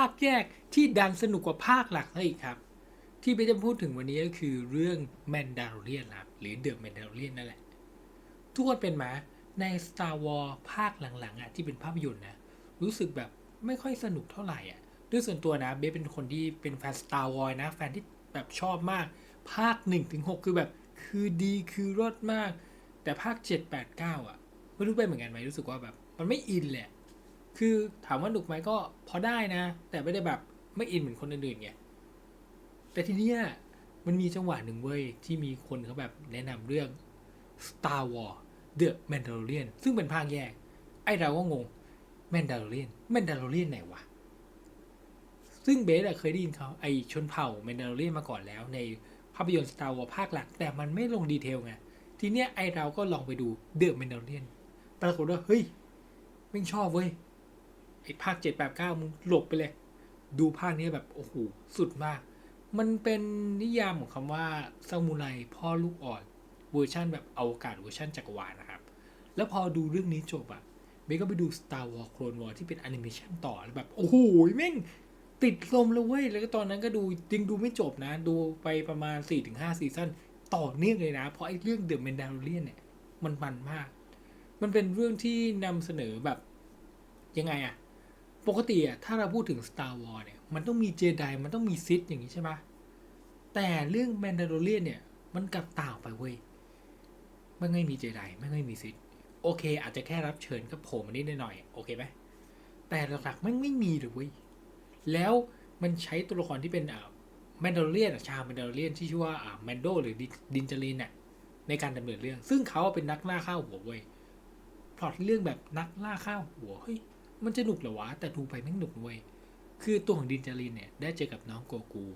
าคแยกที่ดันสนุกกว่าภาคหลักซะอีกครับ ที่เบสจะพูดถึงวันนี้ก็คือเรื่องแมนดา r เ r ียนครับหรือเดอะแมนดา r เ r ียนนั่นแหละ ทุกคนเป็นไหมใน Star Wars ภาคหลังๆอะที่เป็นภาพยนตร์นะรู้สึกแบบไม่ค่อยสนุกเท่าไหร่อะด้วยส่วนตัวนะเบสเป็นคนที่เป็นแฟน Star Wars นะแฟนที่แบบชอบมาก ภาค1ถึง6คือแบบคือดีคือรสมาก แต่ภาค 7 8 9 อะ ไม่รู้เป็นเหมือนกันไหมรู้สึกว่าแบบ มันไม่อินแหละ คือถามว่าหนุกไหมก็พอได้นะ แต่ไม่ได้แบบไม่อินเหมือนคนอื่นๆไงแต่ทีเนี้ยมันมีจังหวะหนึ่งเว้ย ที่มีคนเขาแบบแนะนำเรื่อง Star Wars The Mandalorian ซึ่งเป็นภาคแยก ไอเราก็งง Mandalorian Mandalorian ไหนวะ ซึ่งเบสเคยได้ยินเขาไอชนเผ่า Mandalorian มาก่อนแล้วในภาพยนตร์ Star Wars ภาคหลัก แต่มันไม่ลงดีเทลไง ทีเนี้ยไอเราก็ลองไปดู The Mandalorian ปรากฏว่า เฮ้ยไม่ชอบเว้ย ไอ้ภาค7 8 9มึงหลบไปเลย ดูภาคนี้แบบโอ้โหสุดมาก มันเป็นนิยามของคำว่าซามูไรพ่อลูกอ่อนเวอร์ชันแบบอวกาศเวอร์ชันจักรวาลนะครับ แล้วพอดูเรื่องนี้จบอะเบสก็ไปดู Star Wars Clone Wars ที่เป็นแอนิเมชันต่อแล้วแบบ โอ้โหแม่งติดลมเลยเว้ย แล้วก็ตอนนั้นก็ดูจริงดูไม่จบนะ ดูไปประมาณ 4-5 ซีซั่นต่อเนื่องเลยนะ เพราะไอ้เรื่อง The Mandalorian เนี่ย มันมันมาก มันเป็นเรื่องที่นำเสนอแบบ ยังไงอะ ปกติอะถ้าเราพูดถึง Star Wars เนี่ย มันต้องมีเจไดมันต้องมีซิธอย่างนี้ใช่ไหมแต่เรื่อง Mandalorian เนี่ย มันกลับต่างไปเว้ยไม่ไม่มีเจไดไม่ไม่มีซิธโอเค อาจจะแค่รับเชิญก็โผล่มานิดหน่อย โอเคไหมแต่หลักๆมันไม่มีเลยเว้ยแล้วมันใช้ตัวละครที่เป็นอ่าแมนดาเรียนชาแมนดาเรียนที่ชื่อว่าอ่าแมนโดหรือดินจารินน่ะในการดำเนินเรื่อง ซึ่งเขาเป็นนักล่าข้าวหัวเว้ยพล็อตเรื่องแบบนักล่าข้าวหัวเฮ้ย มันจะหนุกเหรอวะ แต่ดูไปไม่หนุกเว้ยคือตัวของดินจารินเนี่ยได้เจอกับน้องโกกู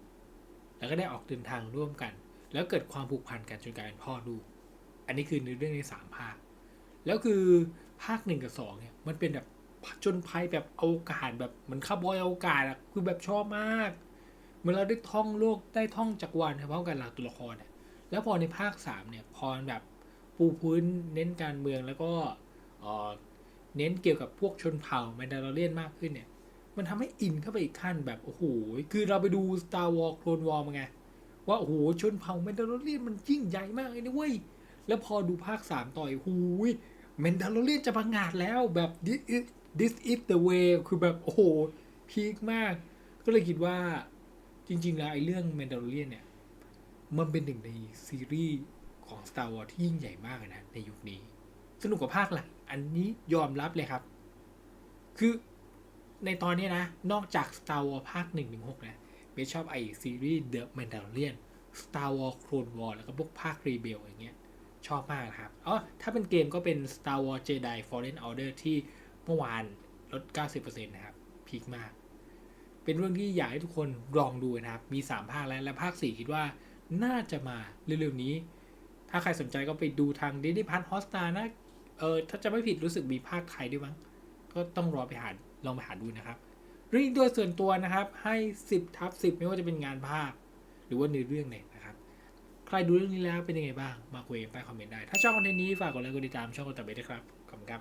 แล้วก็ได้ออกเดินทางร่วมกัน แล้วเกิดความผูกพันกันจนกลายเป็นพ่อลูก อันนี้คือในเรื่องในสามภาค แล้วคือภาคหนึ่งกับสองเนี่ยมันเป็นแบบจญภัยแบบอกาศแบบเหมือนคาบอยอกาศอะคือแบบชอบมาก เหมื่อนเราได้ท่องโลกได้ท่องจักรวาลพร้อมกันหลากตัวละครเนี่ยแล้วพอในภาคสามเนี่ยพอแบบปูพื้นเน้นการเมืองแล้วก็ เน้นเกี่ยวกับพวกชนเผ่าแมนดาร์เรียนมากขึ้นเนี่ย มันทำให้อินเข้าไปอีกขั้นแบบโอ้โห คือเราไปดู Star War Clone War มาไง ว่าโอ้โหชนเผ่าแมนดาร์เรียนมันยิ่งใหญ่มากเลยนะเว้ย แล้วพอดูภาคสามต่อยหูยแมนดาร์เรียนจะประงาดแล้วแบบ this is this is the way คือแบบโอ้โหพีคมาก ก็เลยคิดว่าจริง ๆ แล้วไอ้เรื่องแมนดาร์เรียนเนี่ย มันเป็นหนึ่งในซีรีส์ของ Star Wars ที่ยิ่งใหญ่มากนะในยุคนี้ สนุกกว่าภาคหลักอันนี้ยอมรับเลยครับ คือในตอนนี้นะ นอกจาก Star Wars ภาค1นึ่งถึงหกนะเบสชอบไอซีรีส์ The Mandalorian Star Wars Clone War แล้วก็พวกภาค Rebel อย่างเงี้ย ชอบมากนะครับอ๋อถ้าเป็นเกมก็เป็น Star Wars Jedi Fallen Order ที่เมื่อวานลด 90%นะครับพีคมาก เป็นเรื่องที่อยากให้ทุกคนลองดูนะครับ มี 3 ภาคแล้ว และภาค 4 คิดว่าน่าจะมาเร็วๆนี้ ถ้าใครสนใจก็ไปดูทาง Disney Plus Hotstar นะ เออถ้าจะไม่ผิดรู้สึกมีภาคไทยด้วยมั้งก็ต้องรอไปหาลองไปหาดูนะครับเรื่องโดยส่วนตัวนะครับ ให้ 10ทับ10 ไม่ว่าจะเป็นงานภาพ หรือว่าในอเรื่องไหนนะครับ ใครดูเรื่องนี้แล้วเป็นยังไงบ้าง มาคุยกันใต้คอมเมนต์ได้ ถ้าชอบคอนเทนต์นี้ฝากกดไลค์กดติดตามช่องกดตับเบสด้วยครับ